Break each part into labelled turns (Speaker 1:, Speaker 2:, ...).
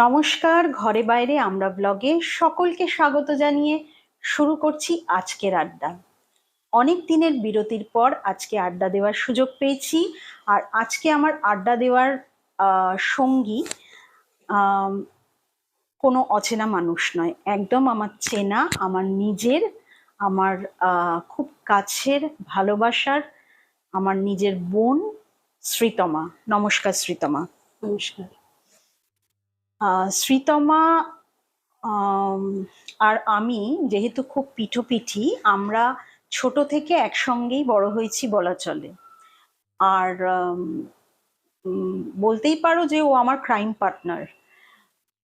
Speaker 1: নমস্কার, ঘরে বাইরে আমরা ব্লগে সকলকে স্বাগত জানিয়ে শুরু করছি আজকের আড্ডা। অনেক দিনের বিরতির পর আজকে আড্ডা দেওয়ার সুযোগ পেয়েছি। আর আজকে আমার আড্ডা দেওয়ার সঙ্গী কোনো অচেনা মানুষ নয়। একদম আমার চেনা, আমার নিজের, আমার খুব কাছের, ভালোবাসার, আমার নিজের বোন শ্রীতমা। নমস্কার শ্রীতমা।
Speaker 2: নমস্কার।
Speaker 1: শ্রীতমা আর আমি যেহেতু খুব পিঠোপিঠি, আমরা ছোট থেকে একসঙ্গেই বড় হয়েছি বলা চলে। আর বলতেই পারো যে ও আমার ক্রাইম পার্টনার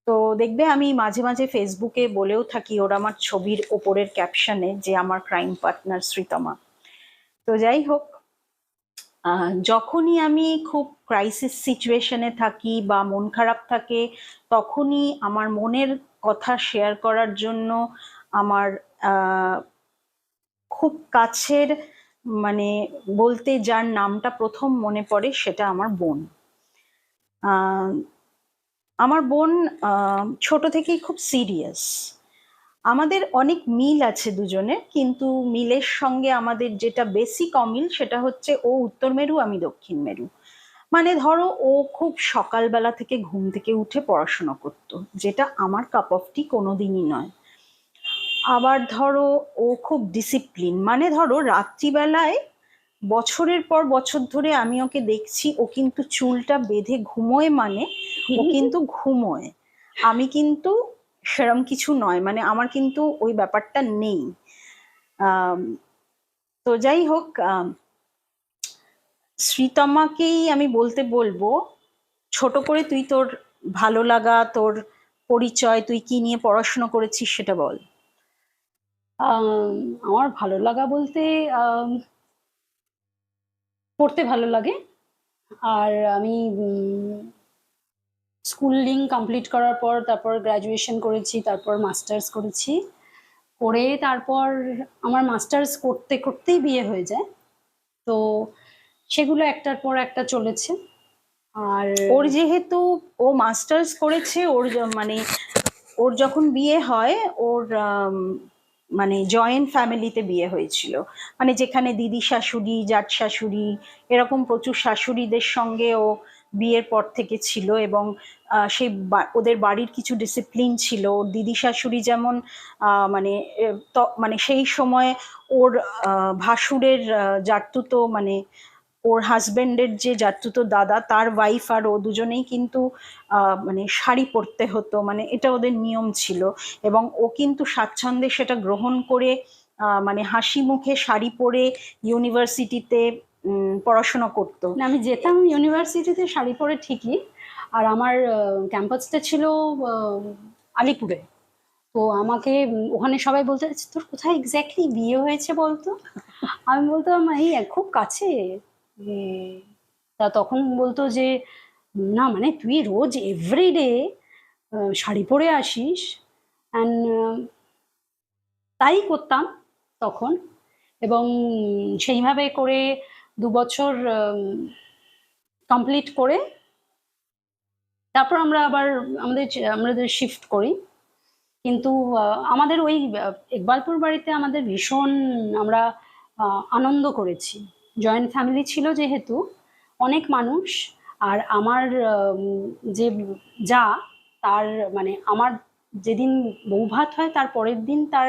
Speaker 1: তো দেখবে আমি মাঝে মাঝে ফেসবুকে বলেও থাকি, ওর আমার ছবির ওপরের ক্যাপশনে যে আমার ক্রাইম পার্টনার শ্রীতমা। তো যাই হোক যখনই আমি খুব ক্রাইসিস সিচুয়েশনে থাকি বা মন খারাপ থাকে, তখনই আমার মনের কথা শেয়ার করার জন্য আমার খুব কাছের মানে বলতে যার নামটা প্রথম মনে পড়ে সেটা আমার বোন। আমার বোন ছোট থেকেই খুব সিরিয়াস আমাদের অনেক মিল আছে দুজনের কিন্তু মিলের সঙ্গে আমাদের যেটা বেসিক অমিল সেটা হচ্ছে ও উত্তর মেরু, আমি দক্ষিণ মেরু। মানে ধরো ও খুব সকালবেলা থেকে ঘুম থেকে উঠে পড়াশোনা করতো যেটা আমার কাপ অফ টি কোনোদিনই নয়। আবার ধরো ও খুব ডিসিপ্লিন মানে ধরো রাত্রিবেলায় বছরের পর বছর ধরে আমি ওকে দেখছি ও কিন্তু চুলটা বেঁধে ঘুমোয় মানে ও কিন্তু ঘুমোয়। আমি কিন্তু সেরম কিছু নয় মানে আমার কিন্তু ওই ব্যাপারটা নেই। তো যাই হোক শ্রীতমাকেই আমি বলতে বলব ছোট করে তুই তোর ভালো লাগা তোর পরিচয় তুই কি নিয়ে পড়াশোনা করেছিস সেটা বল।
Speaker 2: আম, আমার ভালো লাগা বলতে পড়তে ভালো লাগে। আর আমি স্কুলিং কমপ্লিট করার পর তারপর গ্র্যাজুয়েশন করেছি তারপর মাস্টার্স করেছি। করে তারপর আমার মাস্টার্স করতে করতেই বিয়ে হয়ে যায়। তো সেগুলো একটার পর একটা চলেছে। আর
Speaker 1: ওর যেহেতু ও মাস্টার্স করেছে, ওর মানে ওর যখন বিয়ে হয়, ওর মানে জয়েন্ট ফ্যামিলিতে বিয়ে হয়েছিল। মানে যেখানে দিদি শাশুড়ি, জাট শাশুড়ি, এরকম প্রচুর শাশুড়িদের সঙ্গে ও বিয়ের পর থেকে ছিল এবং সেই ওদের বাড়ির কিছু ডিসিপ্লিন ছিল। ওর দিদি শাশুড়ি যেমন মানে মানে সেই সময় ওর ভাসুরের জাতুতো মানে ওর হাজবেন্ডের যে জাতুতো দাদা তার ওয়াইফ আর ও দুজনেই কিন্তু মানে শাড়ি পরতে হতো। মানে এটা ওদের নিয়ম ছিল। এবং ও কিন্তু স্বাচ্ছন্দ্যে সেটা গ্রহণ করে মানে হাসি মুখে শাড়ি পরে ইউনিভার্সিটিতে পড়াশোনা করতো।
Speaker 2: আমি যেতাম ইউনিভার্সিটিতে শাড়ি পরে ঠিকই। আর আমার ক্যাম্পাসটা ছিল আলিপুরে। তো আমাকে ওখানে সবাই বলতে "আচ্ছা, তোর কোথায় এক্স্যাক্টলি বিয়ে হয়েছে বলতো? আমি বলতাম এই খুব কাছে। তা তখন বলতো যে না মানে তুই রোজ এভরিডে শাড়ি পরে আসিস অ্যান্ড তাই করতাম তখন এবং সেইভাবে করে দু বছর কমপ্লিট করে তারপর আমরা আবার আমাদের আমাদের শিফট করি। কিন্তু আমাদের ওই আহ, ইকবালপুর বাড়িতে আমাদের ভীষণ আমরা আনন্দ করেছি। জয়েন্ট ফ্যামিলি ছিল যেহেতু অনেক মানুষ আর আমার যে যা তার মানে আমার যেদিন বৌভাত হয় তার পরের দিন তার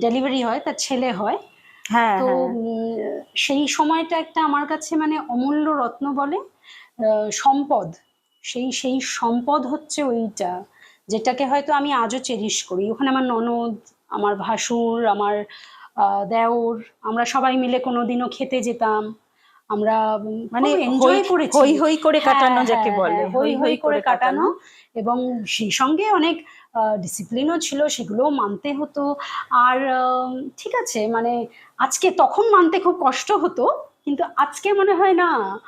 Speaker 2: ডেলিভারি হয় তার ছেলে হয়।
Speaker 1: হ্যাঁ
Speaker 2: তো
Speaker 1: হ্যাঁ।
Speaker 2: সেই সময়টা একটা আমার কাছে মানে অমূল্য রত্ন বলে সম্পদ। সেই সেই সম্পদ হচ্ছে ওইটা যেটাকে হয়তো আমি আজও চেরিশ করি। ওখানে আমার ননদ আমার ভাসুর আমার দেওর আমরা সবাই মিলে কোনোদিনও খেতে যেতাম। আমরা
Speaker 1: মানে
Speaker 2: এনজয়
Speaker 1: হই-
Speaker 2: করেছি।
Speaker 1: হই হই করে কাটানো
Speaker 2: হ্যাঁ,
Speaker 1: যাকে
Speaker 2: হ্যাঁ,
Speaker 1: বলে
Speaker 2: হ্যাঁ, হই হই করে কাটানো। এবং সেই সঙ্গে অনেক ডিসিপ্লিনও ছিল সেগুলোও মানতে হতো। আর ঠিক আছে মানে আজকে তখন মানতে খুব কষ্ট হতো কিন্তু আজকে মনে হয় না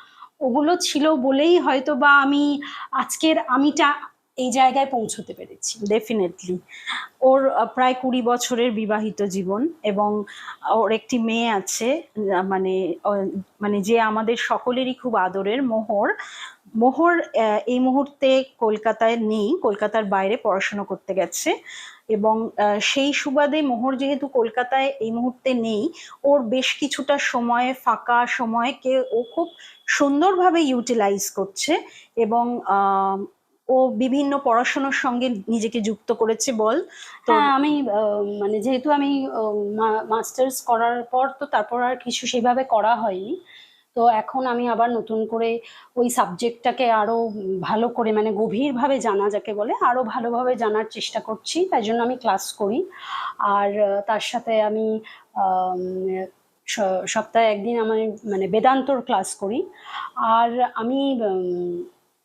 Speaker 2: ওগুলো ছিল বলেই হয়তো বা আমি আজকের আমিটা এই জায়গায় পৌঁছতে পেরেছি।
Speaker 1: ডেফিনেটলি ওর প্রায় কুড়ি বছরের বিবাহিত জীবন এবং ওর একটি মেয়ে আছে মানে মানে যে আমাদের সকলেরই খুব আদরের মোহর। মোহর এই মুহূর্তে কলকাতায় নেই, কলকাতার বাইরে পড়াশোনা করতে গেছে এবং সেই সুবাদে মোহর যেহেতু কলকাতায় এই মুহূর্তে নেই, ওর বেশ কিছুটা সময়, ফাঁকা সময়কে ও খুব সুন্দরভাবে ইউটিলাইজ করছে এবং ও বিভিন্ন পড়াশোনার সঙ্গে নিজেকে যুক্ত করেছে বল?
Speaker 2: হ্যাঁ আমি মানে যেহেতু আমি মাস্টার্স করার পর তো তারপর আর কিছু সেভাবে করা হয়নি। তো এখন আমি আবার নতুন করে ওই সাবজেক্টটাকে আরও ভালো করে মানে গভীরভাবে জানা যাকে বলে, আরও ভালোভাবে জানার চেষ্টা করছি। তাই জন্য আমি ক্লাস করি। আর তার সাথে আমি সপ্তাহে একদিন আমার মানে বেদান্তর ক্লাস করি। আর আমি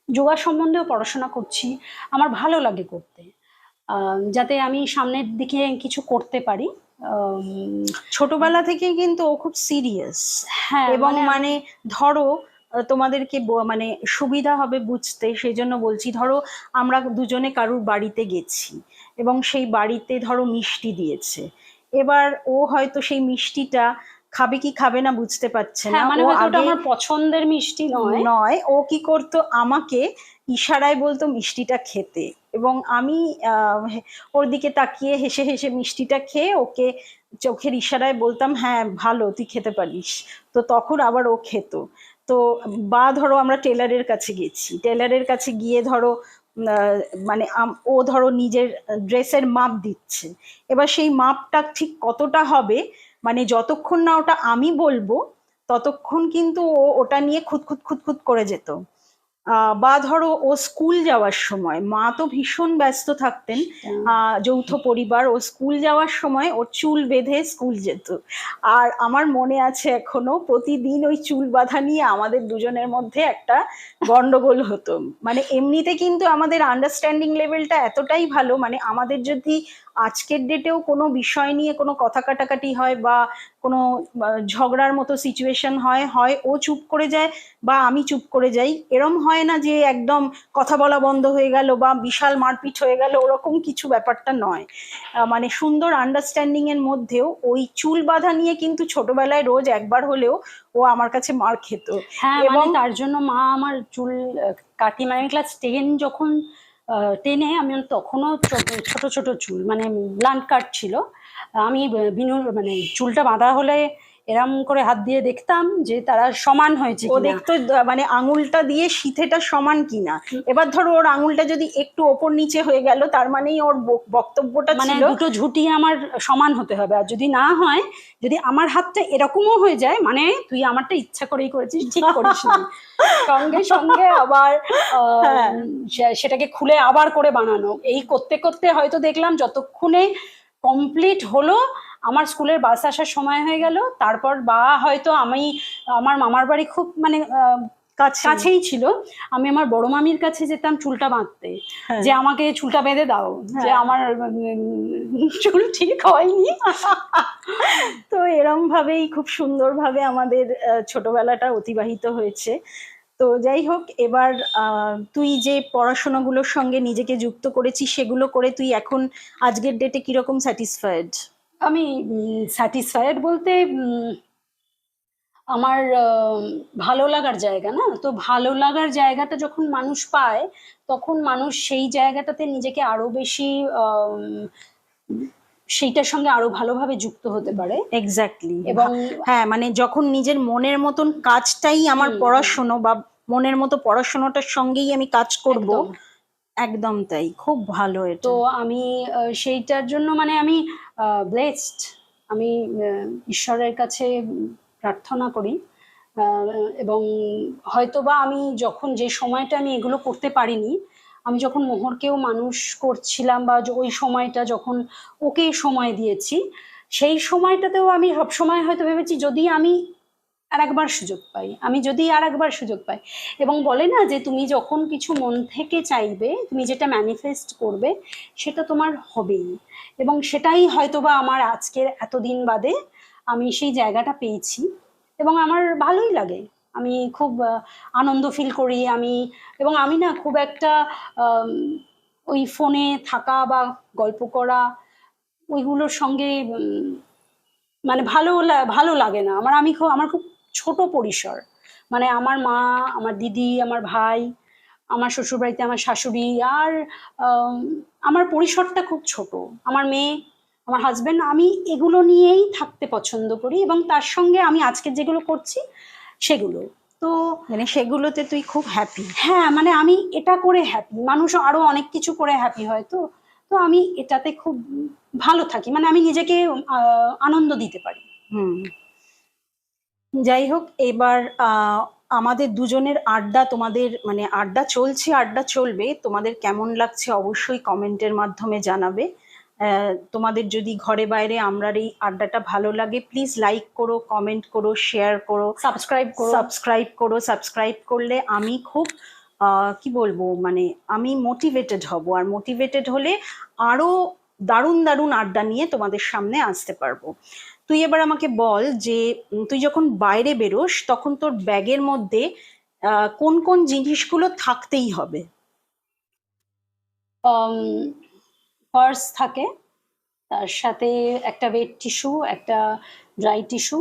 Speaker 2: যোগা সম্বন্ধেও পড়াশোনা করছি। আমার ভালো লাগে করতে। যাতে আমি সামনের দিকে কিছু করতে পারি।
Speaker 1: ছোটবেলা থেকে কিন্তু ও খুব সিরিয়াস
Speaker 2: হ্যাঁ
Speaker 1: এবং
Speaker 2: মানে
Speaker 1: মানে ধরো তোমাদেরকে মানে সুবিধা হবে বুঝতে। সেই জন্য বলছি ধরো আমরা দুজনে কারুর বাড়িতে গেছি। এবং সেই বাড়িতে ধরো মিষ্টি দিয়েছে। এবার ও হয়তো সেই মিষ্টিটা খাবে কি খাবে না বুঝতে পারছে না।
Speaker 2: হ্যাঁ মানে ওটা আমার পছন্দের মিষ্টি নয়।
Speaker 1: নয় ও কি করতো আমাকে ইশারায় বলতো মিষ্টিটা খেতে। এবং আমি ওর দিকে তাকিয়ে হেসে হেসে মিষ্টিটা খেয়ে ওকে চোখের ইশারায় বলতাম হ্যাঁ ভালো তুই খেতে পারিস। তো তখন আবার ও খেত। তো বা ধরো আমরা টেলারের কাছে গেছি। টেলারের কাছে গিয়ে ধরো মানে ও ধরো নিজের ড্রেসের মাপ দিচ্ছে। এবার সেই মাপটা ঠিক কতটা হবে মানে যতক্ষণ না ওটা আমি বলব ততক্ষণ কিন্তু ও ওটা নিয়ে খুঁতখুত খুঁতখুত করে যেত। বা ধরো ও স্কুল যাওয়ার সময় মা তো ভীষণ ব্যস্ত থাকতেন আহ, যৌথ পরিবার ও স্কুল যাওয়ার সময় ওর চুল বেঁধে স্কুল যেত। আর আমার মনে আছে এখনও প্রতিদিন ওই চুল বাঁধা নিয়ে আমাদের দুজনের মধ্যে একটা গন্ডগোল হতো। মানে এমনিতে কিন্তু আমাদের আন্ডারস্ট্যান্ডিং লেভেলটা এতটাই ভালো মানে আমাদের যদি আজকের ডেটেও কোনো বিষয় নিয়ে কোনো কথা কাটাকাটি হয় বা কোনো ঝগড়ার মতো সিচুয়েশন হয় হয় ও চুপ করে যায় বা আমি চুপ করে যাই। এরম হয় না যে একদম কথা বলা বন্ধ হয়ে গেল বা বিশাল মারপিট হয়ে গেল ওরকম কিছু ব্যাপারটা নয়। মানে সুন্দর আন্ডারস্ট্যান্ডিং এর মধ্যেও ওই চুল বাঁধা নিয়ে কিন্তু ছোটবেলায় রোজ একবার হলেও ও আমার কাছে মার খেত।
Speaker 2: হ্যাঁ মানে
Speaker 1: এবং-
Speaker 2: তার জন্য মা আমার চুল কাটি মানে ক্লাস টেন যখন টেনে আমি তখনও ছোট ছোট চুল মানে ব্লান্ট কাট ছিল। আমি বিনু মানে চুলটা বাঁধা হলে এরম করে হাত দিয়ে দেখতাম যে তারা সমান হয়েছে
Speaker 1: ও দেখতো মানে আঙুলটা দিয়ে সিথেটা সমান কিনা। এবার ধরো ওর আঙুলটা যদি একটু ওপর নিচে হয়ে গেল তার মানেই ওর বক্তব্যটা
Speaker 2: মানে দুটো ঝুঁটি আমার সমান হতে হবে। আর যদি না হয় যদি আমার হাতটা এরকমও হয়ে যায় মানে তুই আমারটা ইচ্ছা করেই করেছিস ঠিক করিস সঙ্গে সঙ্গে আবার
Speaker 1: হ্যাঁ।
Speaker 2: সেটাকে খুলে আবার করে বানানো। এই করতে করতে হয়তো দেখলাম যতক্ষণে কমপ্লিট হলো আমার স্কুলের বাস আসার সময় হয়ে গেল। তারপর বা হয়তো আমি আমার মামার বাড়ি খুব মানে কাছেই। ছিল। আমি আমার বড় মামির কাছে যেতাম চুলটা বাঁধতে।
Speaker 1: হ্যাঁ।
Speaker 2: যে আমাকে চুলটা বেঁধে দাও। যে
Speaker 1: হ্যাঁ।
Speaker 2: আমার উম, চুল ঠিক হয়নি।
Speaker 1: তো এরম ভাবেই খুব সুন্দরভাবে আমাদের ছোটবেলাটা অতিবাহিত হয়েছে। তো যাই হোক এবার আহ, তুই যে পড়াশোনাগুলোর সঙ্গে নিজেকে যুক্ত করেছিস সেগুলো করে তুই এখন আজকের ডেটে কীরকম স্যাটিসফাইড
Speaker 2: আমি স্যাটিসফাইড বলতে আমার ভালো লাগার জায়গা না? তো ভালো লাগার জায়গাটা যখন মানুষ পায় তখন মানুষ সেই জায়গাটাতে নিজেকে আরও বেশি সেইটার সঙ্গে আরও ভালোভাবে যুক্ত হতে পারে।
Speaker 1: এক্স্যাক্টলি
Speaker 2: এবং
Speaker 1: হ্যাঁ মানে যখন নিজের মনের মতন কাজটাই আমার। পড়াশুনো বা মনের মতো পড়াশোনাটার সঙ্গেই আমি কাজ করব
Speaker 2: একদম।
Speaker 1: একদম তাই। খুব ভালো
Speaker 2: তো আমি সেইটার জন্য মানে আমি ব্লেসড আমি ঈশ্বরের কাছে প্রার্থনা করি। এবং হয়তোবা আমি যখন যে সময়টা আমি এগুলো করতে পারিনি, আমি যখন মোহরকেও মানুষ করছিলাম বা ওই সময়টা যখন ওকে সময় দিয়েছি, সেই সময়টাতেও আমি সবসময় হয়তো ভেবেছি, যদি আমি আর একবার সুযোগ পাই। আমি যদি আর একবার সুযোগ পাই। এবং বলে না যে তুমি যখন কিছু মন থেকে চাইবে, তুমি যেটা ম্যানিফেস্ট করবে, সেটা তোমার হবেই। এবং সেটাই হয়তোবা আমার আজকের এতদিন বাদে আমি সেই জায়গাটা পেয়েছি। এবং আমার ভালোই লাগে। আমি খুব আনন্দ ফিল করি আমি। এবং আমি না খুব একটা ওই ফোনে থাকা বা গল্প করা, ওইগুলোর সঙ্গে মানে ভালো ভালো লাগে না। আমার, আমি খুব, আমার খুব ছোট পরিসর। মানে আমার মা আমার দিদি আমার ভাই আমার শ্বশুরবাড়িতে আমার শাশুড়ি আর আম, আমার পরিসরটা খুব ছোট। আমার মেয়ে আমার হাজবেন্ড আমি এগুলো নিয়েই থাকতে পছন্দ করি এবং তার সঙ্গে আমি আজকে যেগুলো করছি সেগুলো। তো
Speaker 1: মানে সেগুলোতে তুই খুব হ্যাপি
Speaker 2: হ্যাঁ মানে আমি এটা করে হ্যাপি মানুষ আরও অনেক কিছু করে হ্যাপি হয় তো। তো আমি এটাতে খুব ভালো থাকি। মানে আমি নিজেকে আনন্দ দিতে পারি।
Speaker 1: হুম। যাই হোক এবার আহ, আমাদের দুজনের আড্ডা তোমাদের মানে আড্ডা চলছে আড্ডা চলবে। তোমাদের কেমন লাগছে অবশ্যই কমেন্টের মাধ্যমে জানাবে। তোমাদের যদি ঘরে বাইরে আমরা এই আড্ডাটা ভালো লাগে প্লিজ লাইক করো কমেন্ট করো শেয়ার করো
Speaker 2: সাবস্ক্রাইব করো।
Speaker 1: সাবস্ক্রাইব করো সাবস্ক্রাইব করলে আমি খুব আহ, কি বলব মানে আমি মোটিভেটেড হব। আর মোটিভেটেড হলে আরও দারুণ দারুণ আড্ডা নিয়ে তোমাদের সামনে আসতে পারব। তুই এবার আমাকে বল যে তুই যখন বাইরে বেরোস, তখন তোর ব্যাগের মধ্যে কোন কোন জিনিসগুলো থাকতেই হবে?
Speaker 2: পার্স থাকে, তার সাথে একটা ওয়েট টিস্যু একটা ড্রাই টিস্যু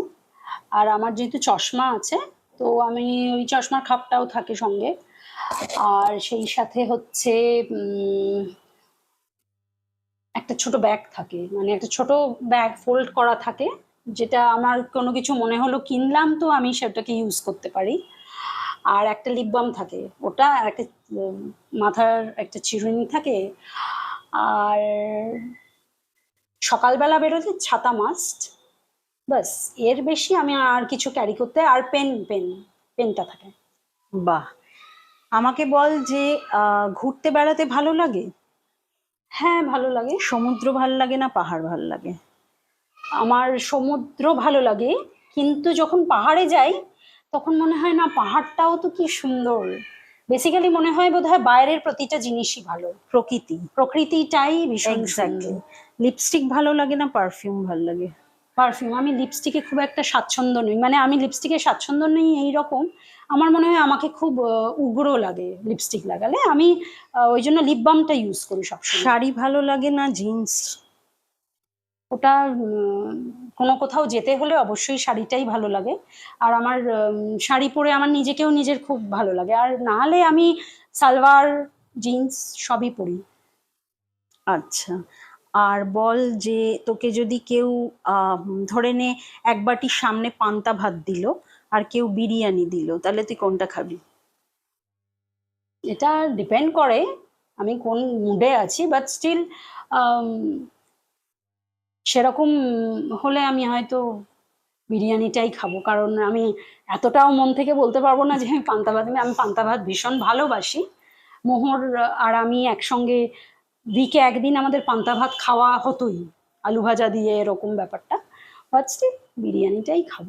Speaker 2: আর আমার যেহেতু চশমা আছে, তো আমি ওই চশমার খাপটাও থাকে সঙ্গে, আর সেই সাথে হচ্ছে একটা ছোট ব্যাগ থাকে। মানে একটা ছোট ব্যাগ ফোল্ড করা থাকে, যেটা আমার কোনো কিছু মনে হলো কিনলাম তো আমি সেটাকে ইউজ করতে পারি। আর একটা লিপ বাম থাকে, ওটা আর একটা মাথার একটা চিরুনি থাকে। আর সকালবেলা বেরোতে ছাতা মাস্ট বাসের বেশি আমি আর কিছু ক্যারি করতে, আর পেন পেন পেনটা থাকে।
Speaker 1: বাহ! আমাকে বল যে ঘুরতে বেড়াতে ভালো লাগে?
Speaker 2: হ্যাঁ ভালো লাগে।
Speaker 1: সমুদ্র ভালো লাগে না পাহাড় ভালো লাগে?
Speaker 2: আমার সমুদ্র ভালো লাগে কিন্তু যখন পাহাড়ে যাই তখন মনে হয় না পাহাড়টাও তো কি সুন্দর। বেসিক্যালি মনে হয় বোধহয় বাইরের প্রতিটা জিনিসই ভালো।
Speaker 1: প্রকৃতি।
Speaker 2: প্রকৃতিটাই ভীষণ
Speaker 1: লিপস্টিক ভালো লাগে না পারফিউম ভালো লাগে?
Speaker 2: পারফিউম আমি লিপস্টিকে খুব একটা স্বাচ্ছন্দ্য নই। মানে আমি লিপস্টিকে স্বাচ্ছন্দ্য নেই এইরকম আমার মনে হয় আমাকে খুব উগ্র লাগে লিপস্টিক লাগালে। আমি ওই জন্য লিপ বামটা ইউজ করি সব
Speaker 1: শাড়ি ভালো লাগে না জিন্স
Speaker 2: ওটা কোনো কোথাও যেতে হলে অবশ্যই শাড়িটাই ভালো লাগে। আর আমার শাড়ি পরে আমার নিজেকেও নিজের খুব ভালো লাগে। আর না হলে আমি সালোয়ার জিন্স সবই পরি।
Speaker 1: আচ্ছা। আর বল যে তোকে যদি কেউ ধরে নে এক বাটি সামনে পান্তা ভাত দিল আর কেউ বিরিয়ানি দিল, তাহলে তুই কোনটা খাবি?
Speaker 2: এটা ডিপেন্ড করে আমি কোন মুডে আছি বাট স্টিল সেরকম হলে আমি হয়তো বিরিয়ানিটাই খাব, কারণ আমি এতটাও মন থেকে বলতে পারব না যে আমি পান্তা ভাত, আমি পান্তা ভাত ভীষণ ভালোবাসি। মোহর আর আমি একসঙ্গে উইকে একদিন আমাদের পান্তা ভাত খাওয়া হতোই, আলু ভাজা দিয়ে এরকম ব্যাপারটা বাট স্টিল বিরিয়ানিটাই খাব।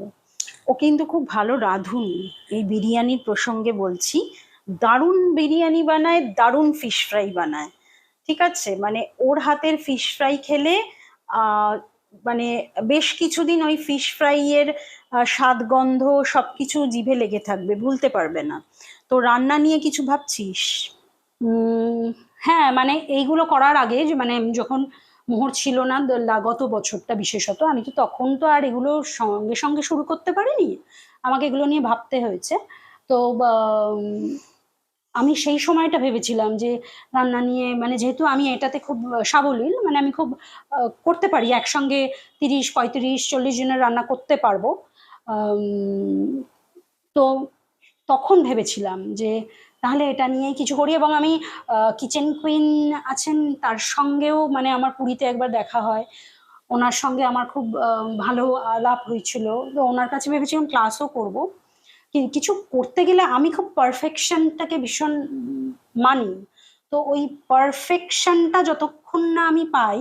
Speaker 1: ও কিন্তু খুব ভালো রাঁধুনি। এই বিরিয়ানির প্রসঙ্গে বলছি, দারুণ বিরিয়ানি বানায়, দারুণ ফিশ ফ্রাই বানায়। ঠিক আছে? মানে ওর হাতের ফিশ ফ্রাই খেলে মানে বেশ কিছুদিন ওই ফিশ ফ্রাইয়ের স্বাদ, গন্ধ সবকিছু জিভে লেগে থাকবে, ভুলতে পারবে না। তো রান্না নিয়ে কিছু ভাবছিস?
Speaker 2: হ্যাঁ মানে এইগুলো করার আগে মানে যখন মোহর ছিল না গত বছরটা বিশেষত। আমি তো তখন তো আর এগুলো সঙ্গে সঙ্গে শুরু করতে পারিনি। আমাকে এগুলো নিয়ে ভাবতে হয়েছে। তো আমি সেই সময়টা ভেবেছিলাম যে রান্না নিয়ে মানে যেহেতু আমি এটাতে খুব সাবলীল মানে আমি খুব করতে পারি, একসঙ্গে তিরিশ, পঁয়ত্রিশ, চল্লিশ জনের রান্না করতে পারব। তো তখন ভেবেছিলাম যে তাহলে এটা নিয়েই কিছু করি এবং আমি কিচেন কুইন আছেন, তার সঙ্গেও মানে আমার পুরীতে একবার দেখা হয়। ওনার সঙ্গে আমার খুব ভালো আলাপ হয়েছিল। তো ওনার কাছে ভেবেছিলাম ক্লাসও করব। কিছু করতে গেলে আমি খুব পারফেকশনটাকে ভীষণ মানি। তো ওই পারফেকশনটা যতক্ষণ না আমি পাই,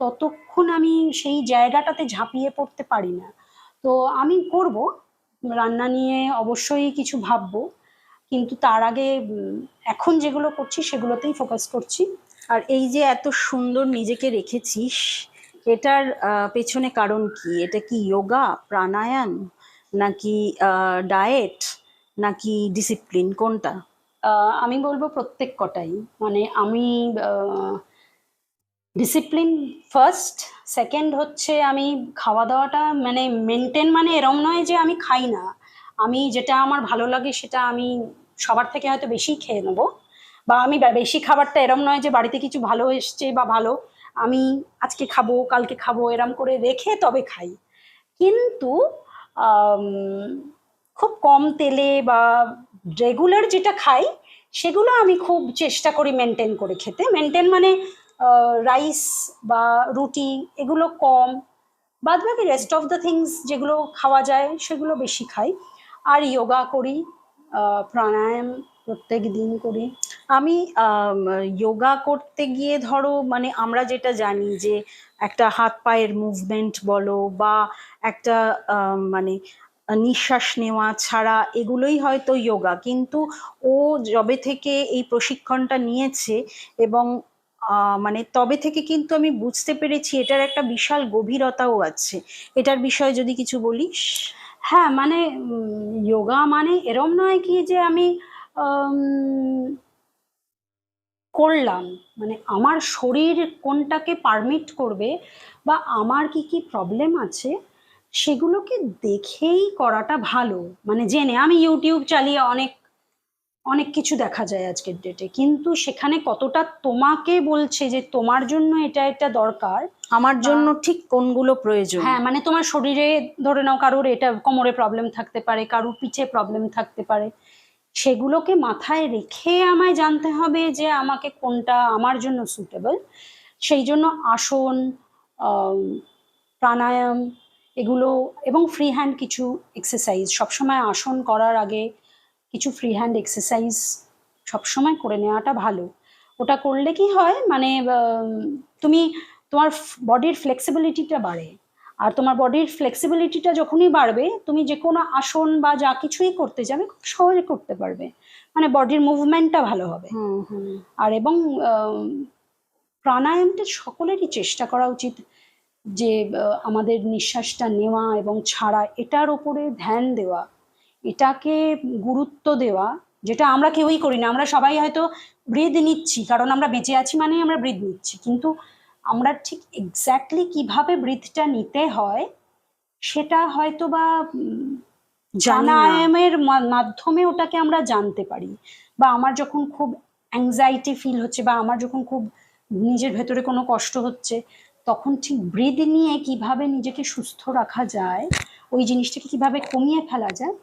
Speaker 2: ততক্ষণ আমি সেই জায়গাটাতে ঝাঁপিয়ে পড়তে পারি না। তো আমি করব, রান্না নিয়ে অবশ্যই কিছু ভাববো। কিন্তু তার আগে এখন যেগুলো করছি সেগুলোতেই ফোকাস করছি।
Speaker 1: আর এই যে এত সুন্দর নিজেকে রেখেছিস, এটার পেছনে কারণ কি? এটা কি যোগা প্রাণায়াম, নাকি ডায়েট নাকি ডিসিপ্লিন কোনটা?
Speaker 2: আমি বলব প্রত্যেক কটাই। মানে আমি ডিসিপ্লিন ফার্স্ট সেকেন্ড হচ্ছে আমি খাওয়া দাওয়াটা মানে মেনটেন মানে এরম নয় যে আমি খাই না। আমি যেটা আমার ভালো লাগে সেটা আমি সবার থেকে হয়তো বেশি খেয়ে নেব। বা আমি বেশি খাবারটা এরম নয় যে বাড়িতে কিছু ভালো এসছে বা ভালো, আমি আজকে খাব, কালকে খাব, এরম করে রেখে তবে খাই। কিন্তু খুব কম তেলে বা রেগুলার যেটা খাই, সেগুলো আমি খুব চেষ্টা করি মেনটেন করে খেতে। মেনটেন মানে রাইস বা রুটি, এগুলো কম। বাদ বাকি রেস্ট অফ দ্য থিংস যেগুলো খাওয়া যায়, সেগুলো বেশি খাই। আর যোগা করি প্রাণায়াম প্রত্যেক দিন করি।
Speaker 1: আমি যোগা করতে গিয়ে ধরো মানে আমরা যেটা জানি যে একটা হাত পায়ের মুভমেন্ট বলো বা একটা মানে নিঃশ্বাস নেওয়া ছাড়া এগুলোই হয়তো যোগা কিন্তু ও যবে থেকে এই প্রশিক্ষণটা নিয়েছে এবং মানে তবে থেকে কিন্তু আমি বুঝতে পেরেছি এটার একটা বিশাল গভীরতাও আছে। এটার বিষয়ে যদি কিছু বলিস?
Speaker 2: হ্যাঁ মানে যোগা মানে এরম নয় কি যে আমি করলাম। মানে আমার শরীর কোনটাকে পারমিট করবে বা আমার কি কি প্রবলেম আছে, সেগুলোকে দেখেই করাটা ভালো। মানে জেনে আমি ইউটিউব চালিয়ে অনেক অনেক কিছু দেখা যায় আজকের ডেটে কিন্তু সেখানে কতটা তোমাকে বলছে যে তোমার জন্য এটা এটা দরকার
Speaker 1: আমার জন্য ঠিক কোনগুলো প্রয়োজন?
Speaker 2: হ্যাঁ মানে তোমার শরীরে ধরে নাও কারোর এটা কোমরে প্রবলেম থাকতে পারে কারোর পিঠে প্রবলেম থাকতে পারে। সেগুলোকে মাথায় রেখে আমায় জানতে হবে যে আমাকে কোনটা আমার জন্য সুটেবল সেই জন্য আসন প্রাণায়াম এগুলো এবং ফ্রি হ্যান্ড কিছু এক্সারসাইজ সবসময় আসন করার আগে কিছু ফ্রি হ্যান্ড এক্সারসাইজ সবসময় করে নেওয়াটা ভালো। ওটা করলে কি হয় মানে তুমি তোমার বডির ফ্লেক্সিবিলিটিটা বাড়ে। আর তোমার বডির ফ্লেক্সিবিলিটিটা যখনই বাড়বে তুমি যে কোনো আসন বা যা কিছুই করতে যাবে খুব সহজে করতে পারবে। মানে বডির মুভমেন্টটা ভালো হবে। আর এবং প্রাণায়ামটা সকলেরই চেষ্টা করা উচিত যে আমাদের নিঃশ্বাসটা নেওয়া এবং ছাড়া এটার ওপরে ধ্যান দেওয়া। এটাকে গুরুত্ব দেওয়া যেটা আমরা কেউই করি না। আমরা সবাই হয়তো ব্রিদ নিচ্ছি কারণ আমরা বেঁচে আছি মানেই আমরা ব্রিদ নিচ্ছি। কিন্তু আমরা ঠিক এক্স্যাক্টলি কীভাবে ব্রিথটা নিতে হয় সেটা হয়তো বা উম,
Speaker 1: জানি না।
Speaker 2: প্রাণায়ামের মা- মাধ্যমে ওটাকে আমরা জানতে পারি। বা আমার যখন খুব অ্যাংজাইটি ফিল হচ্ছে বা আমার যখন খুব নিজের ভেতরে কোনো কষ্ট হচ্ছে তখন ঠিক ব্রিদ নিয়ে কীভাবে নিজেকে সুস্থ রাখা যায় ওই জিনিসটাকে কীভাবে কমিয়ে ফেলা যায়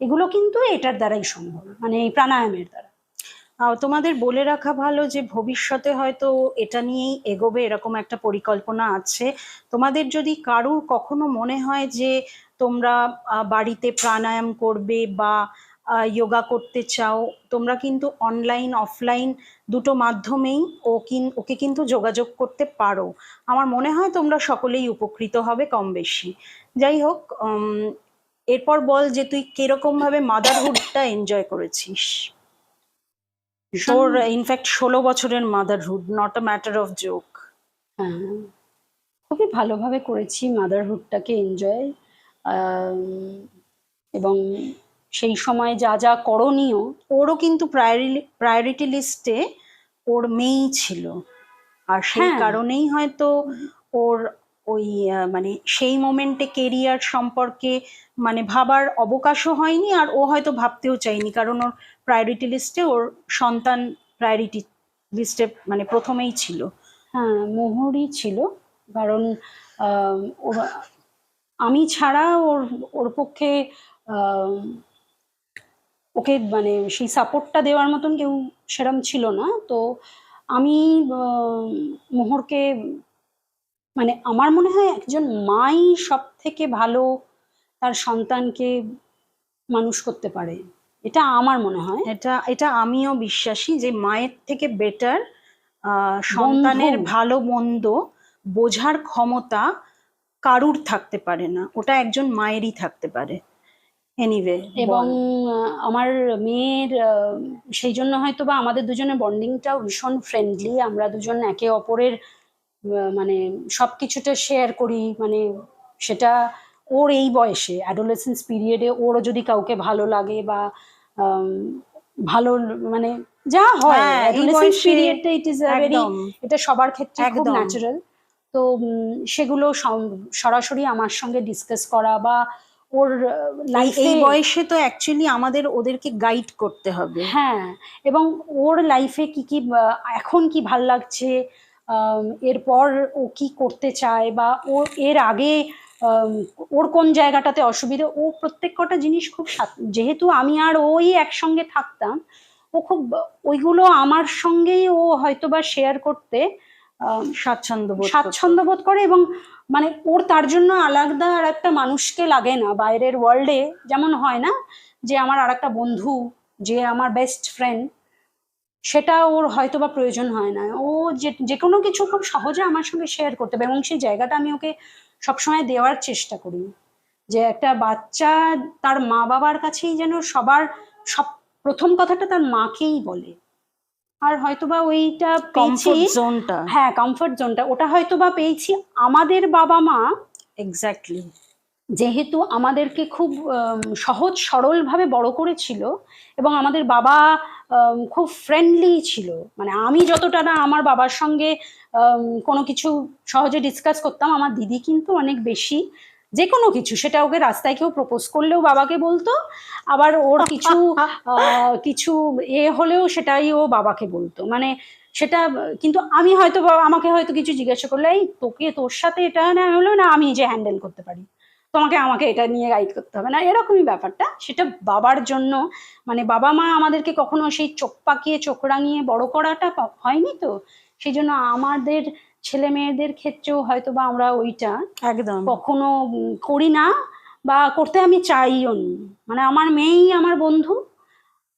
Speaker 2: এগুলো কিন্তু এটার দ্বারাই সম্ভব মানে এই প্রাণায়ামের দ্বারা।
Speaker 1: তোমাদের বলে রাখা ভালো যে ভবিষ্যতে হয়তো এটা নিয়েই এগোবে এরকম একটা পরিকল্পনা আছে। তোমাদের যদি কারুর কখনো মনে হয় যে তোমরা বাড়িতে প্রাণায়াম করবে বা যোগা করতে চাও, তোমরা কিন্তু অনলাইন, অফলাইন দুটো মাধ্যমেই ও কিন, ওকে কিন্তু যোগাযোগ করতে পারো। আমার মনে হয় তোমরা সকলেই উপকৃত হবে কম বেশি। যাই হোক এরপর বল যে তুই কীরকম ভাবে মাদারহুডটা এনজয় করেছিস? তোর ইনফ্যাক্ট ষোলো বছরের motherhood not a matter of joke
Speaker 2: খুবই ভালোভাবে করেছি মাদারহুডটাকে এনজয় এবং সেই সময় যা যা করণীয়
Speaker 1: ওরও কিন্তু প্রায়োরিটি লিস্টে ওর মেয়েই ছিল। আর সেই
Speaker 2: হ্যাঁ।
Speaker 1: কারণেই হয়তো ওর ওই মানে সেই মোমেন্টে কেরিয়ার সম্পর্কে মানে ভাবার অবকাশও হয়নি আর ও হয়তো ভাবতেও চাইনি। কারণ ওর প্রায়োরিটি লিস্টে ওর সন্তান প্রায়োরিটি লিস্টে মানে প্রথমেই ছিল।
Speaker 2: হ্যাঁ মোহরই ছিল। কারণ আমি ছাড়া ওর ওর পক্ষে ওকে মানে সেই সাপোর্টটা দেওয়ার মতন কেউ সেরম ছিল না। তো আমি মোহরকে মানে আমার মনে হয় একজন মাই সব থেকে ভালো তার সন্তানকে মানুষ করতে পারে। এটা আমার মনে হয়।
Speaker 1: এটা এটা আমিও বিশ্বাসী যে মায়ের থেকে বেটার সন্তানের ভালো মন্দ বোঝার ক্ষমতা কারুর থাকতে পারে না। ওটা একজন মায়েরই থাকতে পারে। এনিওয়ে
Speaker 2: এবং আমার মেয়ের সেই জন্য হয়তো বা আমাদের দুজনের বন্ডিংটাও ভীষণ ফ্রেন্ডলি আমরা দুজন একে অপরের মানে সব কিছুটা শেয়ার করি মানে সেটা ওর এই বয়সে অ্যাডোলেসেন্স পিরিয়ডে ওরও যদি কাউকে ভালো লাগে বা ভালো মানে যা হয়
Speaker 1: হ্যাঁ,
Speaker 2: অ্যাডোলেসেন্স পিরিয়ডটা ইট ইজ ভেরি এটা সবার ক্ষেত্রে খুব ন্যাচারাল তো সেগুলো সরাসরি আমার সঙ্গে ডিসকাস করা বা ওর লাইফ
Speaker 1: এই বয়সে তো অ্যাকচুয়ালি আমাদের ওদেরকে গাইড করতে হবে।
Speaker 2: হ্যাঁ এবং ওর লাইফে কি কি এখন কি ভালো লাগছে এরপর ও কি করতে চায় বা ও এর আগে ওর কোন জায়গাটাতে অসুবিধা ও প্রত্যেক কটা জিনিস খুব যেহেতু আমি আর ওই একসঙ্গে থাকতাম ও খুব ওইগুলো আমার সঙ্গেই ও হয়তো বা শেয়ার করতে
Speaker 1: স্বাচ্ছন্দ্য বোধ
Speaker 2: স্বাচ্ছন্দ্য বোধ করে এবং মানে ওর তার জন্য আলাদা আর একটা মানুষকে লাগে না। বাইরের ওয়ার্ল্ডে যেমন হয় না যে আমার আর একটা বন্ধু যে আমার বেস্ট ফ্রেন্ড সেটা ওর হয়তো বা প্রয়োজন হয় না। ও যে যে কোনো কিছু খুব সহজে আমার সঙ্গে শেয়ার করতে পারে এবং সেই জায়গাটা আমি ওকে সবসময় দেওয়ার চেষ্টা করি। যে একটা বাচ্চা তার মা বাবার কাছেই যেন সবার সব প্রথম কথাটা তার মাকেই বলে। আর হয়তোবা ওইটা পেয়েছি
Speaker 1: জোনটা
Speaker 2: হ্যাঁ কমফর্ট জোনটা ওটা হয়তো বা পেয়েছি আমাদের বাবা মা
Speaker 1: এক্স্যাক্টলি
Speaker 2: যেহেতু আমাদেরকে খুব সহজ সরলভাবে বড় করেছিল এবং আমাদের বাবা খুব ফ্রেন্ডলি ছিল। মানে আমি যতটা না আমার বাবার সঙ্গে কোনো কিছু সহজে ডিসকাস করতাম আমার দিদি কিন্তু অনেক বেশি যে কোনো কিছু। সেটা ওকে রাস্তায় কেউ প্রপোজ করলেও বাবাকে বলতো আবার ওর কিছু কিছু এ হলেও সেটাই ও বাবাকে বলতো। মানে সেটা কিন্তু আমি হয়তো আমাকে হয়তো কিছু জিজ্ঞাসা করলে এই তোকে তোর সাথে এটা না হলো না আমি যে হ্যান্ডেল করতে পারি? তোমাকে আমাকে এটা নিয়ে গাইড করতে হবে। না এরকমই ব্যাপারটা। সেটা বাবার জন্য। মানে বাবা মা আমাদেরকে কখনো সেই চোখ পাকিয়ে চোখ রাঙিয়ে বড় করাটা হয়নি তো? সেই জন্য আমাদের ছেলে মেয়েদের ক্ষেত্রেও হয়তো বা আমরা ওইটা
Speaker 1: একদম।
Speaker 2: কখনো করি না বা করতে আমি চাইও নি। মানে আমার মেয়েই আমার বন্ধু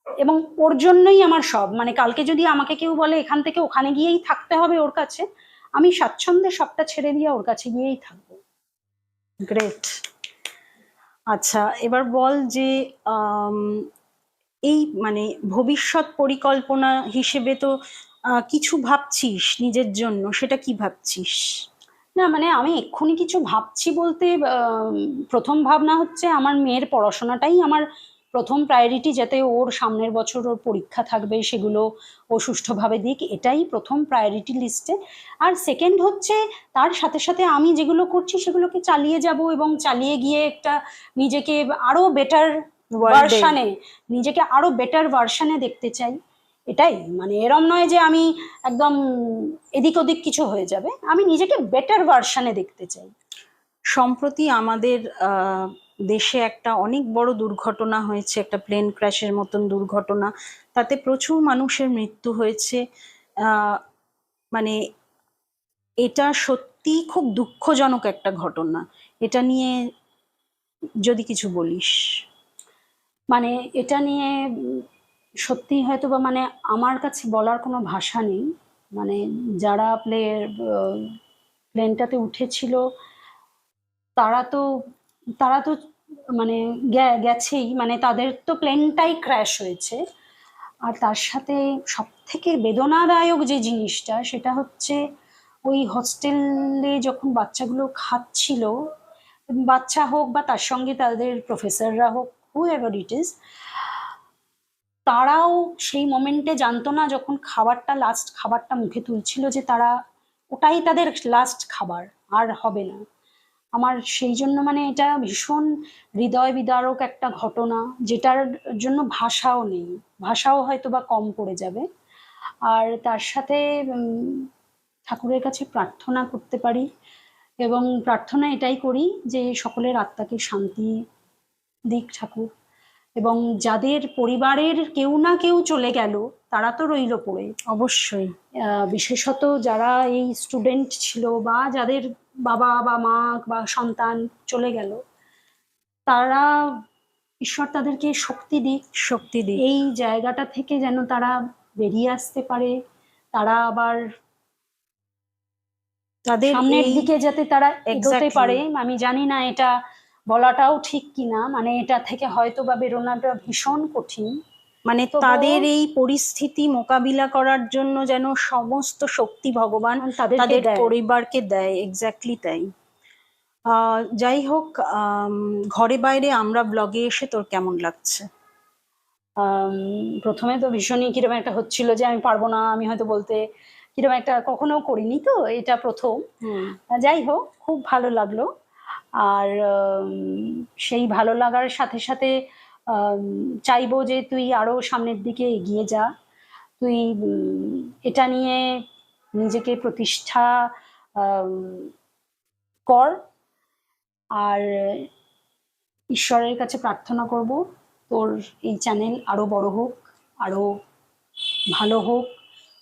Speaker 2: এবং ওর জন্যই আমার সব। মানে কালকে যদি আমাকে কেউ বলে এখান থেকে ওখানে গিয়েই থাকতে হবে ওর কাছে আমি স্বাচ্ছন্দ্যে সবটা ছেড়ে দিয়ে ওর কাছে গিয়েই থাকব।
Speaker 1: গ্রেট আচ্ছা এবার বল যে এই মানে ভবিষ্যৎ পরিকল্পনা হিসেবে তো কিছু ভাবছিস নিজের জন্য, সেটা কি ভাবছিস?
Speaker 2: না মানে আমি এক্ষুনি কিছু ভাবছি বলতে প্রথম ভাবনা হচ্ছে আমার মেয়ের পড়াশোনাটাই আমার প্রথম প্রায়োরিটি যাতে ওর সামনের বছর ওর পরীক্ষা থাকবে সেগুলো ও সুষ্ঠুভাবে দিক এটাই প্রথম প্রায়োরিটি লিস্টে আর সেকেন্ড হচ্ছে তার সাথে সাথে আমি যেগুলো করছি সেগুলোকে চালিয়ে যাব এবং চালিয়ে গিয়ে একটা নিজেকে আরও বেটার ভার্সানে নিজেকে আরও বেটার ভার্সানে দেখতে চাই। এটাই মানে এরম নয় যে আমি একদম এদিক ওদিক কিছু হয়ে যাবে। আমি নিজেকে বেটার ভার্সানে দেখতে চাই।
Speaker 1: সম্প্রতি আমাদের আহ, দেশে একটা অনেক বড় দুর্ঘটনা হয়েছে, একটা প্লেন ক্র্যাশের মতন দুর্ঘটনা। তাতে প্রচুর মানুষের মৃত্যু হয়েছে। মানে এটা সত্যি খুব দুঃখজনক একটা ঘটনা। এটা নিয়ে যদি কিছু বলিস।
Speaker 2: মানে এটা নিয়ে সত্যি হয়তো বা মানে আমার কাছে বলার কোনো ভাষা নেই। মানে যারা প্লে প্লেনটাতে উঠেছিল, তারা তো তারা তো মানে গেছেই মানে তাদের তো প্লেনটাই ক্র্যাশ হয়েছে। আর তার সাথে সব থেকে বেদনাদায়ক যে জিনিসটা, সেটা হচ্ছে ওই হস্টেলে যখন বাচ্চাগুলো খাচ্ছিল, বাচ্চা হোক বা তার সঙ্গে তাদের প্রফেসররা হোক হু এভার ইট ইজ তারাও সেই মোমেন্টে জানতো না যখন খাবারটা লাস্ট খাবারটা মুখে তুলছিল যে তারা ওটাই তাদের লাস্ট খাবার, আর হবে না। আমার সেই জন্য মানে এটা ভীষণ হৃদয় বিদারক একটা ঘটনা যেটার জন্য ভাষাও নেই। ভাষাও হয়তো বা কম পড়ে যাবে। আর তার সাথে ঠাকুরের কাছে প্রার্থনা করতে পারি এবং প্রার্থনা এটাই করি যে সকলের আত্মাকে শান্তি দিক ঠাকুর। এবং যাদের পরিবারের কেউ না কেউ চলে গেল তারা তো রইল পড়ে।
Speaker 1: অবশ্যই।
Speaker 2: বিশেষত যারা এই স্টুডেন্ট ছিল বা যাদের বাবা বা মা বা সন্তান চলে গেল। তারা ঈশ্বর তাদেরকে শক্তি দিক।
Speaker 1: শক্তি দিই
Speaker 2: এই জায়গাটা থেকে যেন তারা বেরিয়ে আসতে পারে তারা আবার
Speaker 1: তাদের
Speaker 2: সামনের দিকে যাতে তারা এগোতে পারে। আমি জানি না এটা বলাটাও ঠিক কিনা মানে এটা থেকে হয়তো বা বেরোনোটা ভীষণ কঠিন।
Speaker 1: মানে তাদের এই পরিস্থিতি মোকাবিলা করার জন্য যেন সমস্ত শক্তি ভগবান
Speaker 2: তাদেরকে
Speaker 1: তাদের পরিবারকে দেয় এক্স্যাক্টলি তাই। যাই হোক ঘরে বাইরে আমরা ব্লগে এসে তোর কেমন লাগছে?
Speaker 2: প্রথমে তো ভীষণই কীরকম একটা হচ্ছিল যে আমি পারব না আমি হয়তো বলতে কীরকম একটা কখনো করিনি তো এটা প্রথম। যাই হোক খুব ভালো লাগল। আর সেই ভালো লাগার সাথে সাথে চাইব যে তুই আরও সামনের দিকে এগিয়ে যা। তুই এটা নিয়ে নিজেকে প্রতিষ্ঠা কর। আর ঈশ্বরের কাছে প্রার্থনা করব, তোর এই চ্যানেল আরও বড় হোক, আরও ভালো হোক।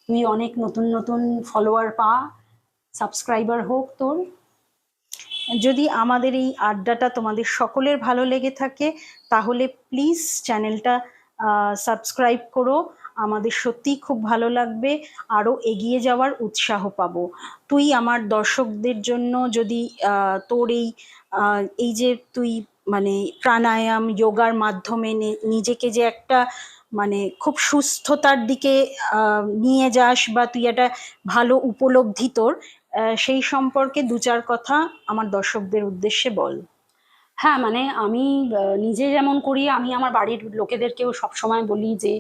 Speaker 2: তুই অনেক নতুন নতুন ফলোয়ার পা সাবস্ক্রাইবার হোক তোর।
Speaker 1: যদি আমাদের এই আড্ডাটা তোমাদের সকলের ভালো লেগে থাকে, তাহলে প্লিজ চ্যানেলটা সাবস্ক্রাইব করো। আমাদের সত্যিই খুব ভালো লাগবে। আরও এগিয়ে যাওয়ার উৎসাহ পাবো। তুই আমার দর্শকদের জন্য যদি তোর এই এই যে তুই মানে প্রাণায়াম, যোগার মাধ্যমে নিজেকে যে একটা মানে খুব সুস্থতার দিকে নিয়ে যাস বা তুই একটা ভালো উপলব্ধি তোর সেই সম্পর্কে দু চার কথা আমার দর্শকদের উদ্দেশ্যে বল।
Speaker 2: হ্যাঁ মানে আমি নিজে যেমন করি, আমি আমার বাড়ির লোকেদেরকেও সবসময় বলি যে,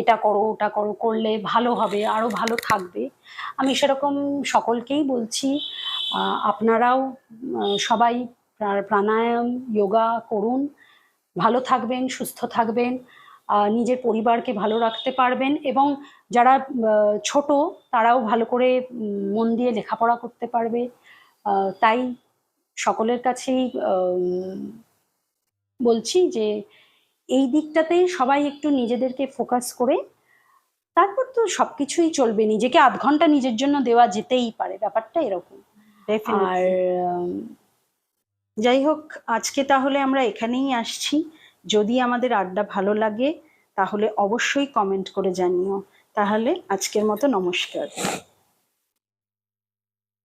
Speaker 2: এটা করো, ওটা করো, করলে ভালো হবে, আরও ভালো থাকবে। আমি সেরকম সকলকেই বলছি আপনারাও সবাই প্রাণায়াম, যোগা করুন, ভালো থাকবেন, সুস্থ থাকবেন নিজের পরিবারকে ভালো রাখতে পারবেন এবং যারা ছোট তারাও ভালো করে মন দিয়ে লেখাপড়া করতে পারবে। তাই সকলের কাছেই বলছি যে এই দিকটাতেই সবাই একটু নিজেদেরকে ফোকাস করে তারপর তো সবকিছুই চলবে। নিজেকে আধ ঘণ্টা নিজের জন্য দেওয়া যেতেই পারে ব্যাপারটা এরকম। আর
Speaker 1: যাই হোক আজকে তাহলে আমরা এখানেই আসছি। যদি আমাদের আড্ডা ভালো লাগে তাহলে অবশ্যই কমেন্ট করে জানিও। তাহলে আজকের মতো নমস্কার।